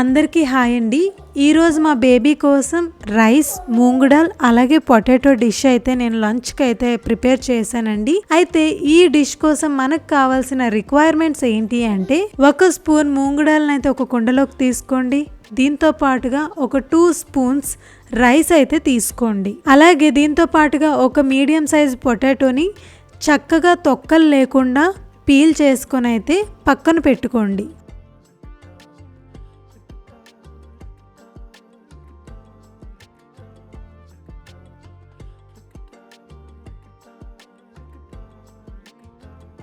అందరికీ హాయ్ అండి. ఈరోజు మా బేబీ కోసం రైస్ మూంగుడాల్ అలాగే పొటాటో డిష్ అయితే నేను లంచ్కి అయితే ప్రిపేర్ చేశానండి. అయితే ఈ డిష్ కోసం మనకు కావాల్సిన రిక్వైర్మెంట్స్ ఏంటి అంటే ఒక స్పూన్ మూంగుడాల్ని అయితే ఒక కుండలోకి తీసుకోండి. దీంతో పాటుగా ఒక టూ స్పూన్స్ రైస్ అయితే తీసుకోండి. అలాగే దీంతో పాటుగా ఒక మీడియం సైజ్ పొటాటోని చక్కగా తొక్కలు లేకుండా పీల్ చేసుకొని అయితే పక్కన పెట్టుకోండి.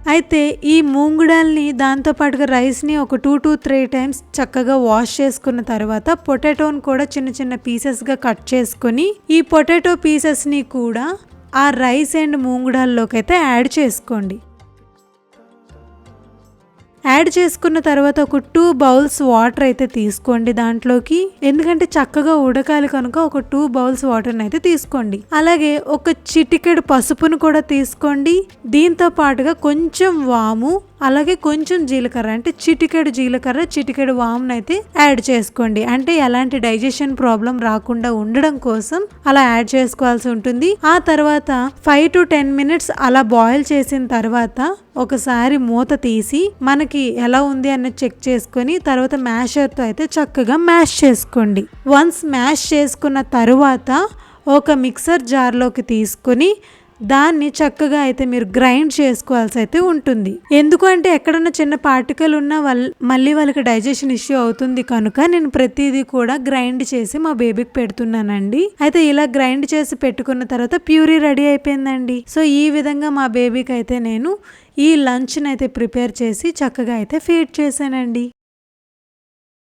అయితే ఈ మూంగుడాల్ని దాంతోపాటుగా రైస్ని ఒక టూ టు త్రీ టైమ్స్ చక్కగా వాష్ చేసుకున్న తర్వాత పొటాటోని కూడా చిన్న చిన్న పీసెస్గా కట్ చేసుకొని ఈ పొటాటో పీసెస్ని కూడా ఆ రైస్ అండ్ మూంగుడాల్లోకి అయితే యాడ్ చేసుకోండి. యాడ్ చేసుకున్న తర్వాత ఒక టూ బౌల్స్ వాటర్ అయితే తీసుకోండి దాంట్లోకి. ఎందుకంటే చక్కగా ఉడకాలి కనుక ఒక టూ బౌల్స్ వాటర్ని అయితే తీసుకోండి. అలాగే ఒక చిటికెడు పసుపును కూడా తీసుకోండి. దీంతో పాటుగా కొంచెం వాము అలాగే కొంచెం జీలకర్ర అంటే చిటికెడు జీలకర్ర చిటికెడు వామును అయితే యాడ్ చేసుకోండి. అంటే ఎలాంటి డైజెషన్ ప్రాబ్లం రాకుండా ఉండడం కోసం అలా యాడ్ చేసుకోవాల్సి ఉంటుంది. ఆ తర్వాత ఫైవ్ టు టెన్ మినిట్స్ అలా బాయిల్ చేసిన తర్వాత ఒకసారి మూత తీసి మనకి ఎలా ఉంది అన్నది చెక్ చేసుకొని తర్వాత మ్యాషర్తో అయితే చక్కగా మ్యాష్ చేసుకోండి. వన్స్ మ్యాష్ చేసుకున్న తర్వాత ఒక మిక్సర్ జార్లోకి తీసుకొని దాన్ని చక్కగా అయితే మీరు గ్రైండ్ చేసుకోవాల్సి అయితే ఉంటుంది. ఎందుకంటే ఎక్కడన్నా చిన్న పార్టికల్ ఉన్నా వాళ్ళ మళ్ళీ వాళ్ళకి డైజెషన్ ఇష్యూ అవుతుంది కనుక నేను ప్రతిదీ కూడా గ్రైండ్ చేసి మా బేబీకి పెడుతున్నానండి. అయితే ఇలా గ్రైండ్ చేసి పెట్టుకున్న తర్వాత ప్యూరీ రెడీ అయిపోయిందండి. సో ఈ విధంగా మా బేబీకి అయితే నేను ఈ లంచ్ని అయితే ప్రిపేర్ చేసి చక్కగా అయితే ఫీడ్ చేశానండి.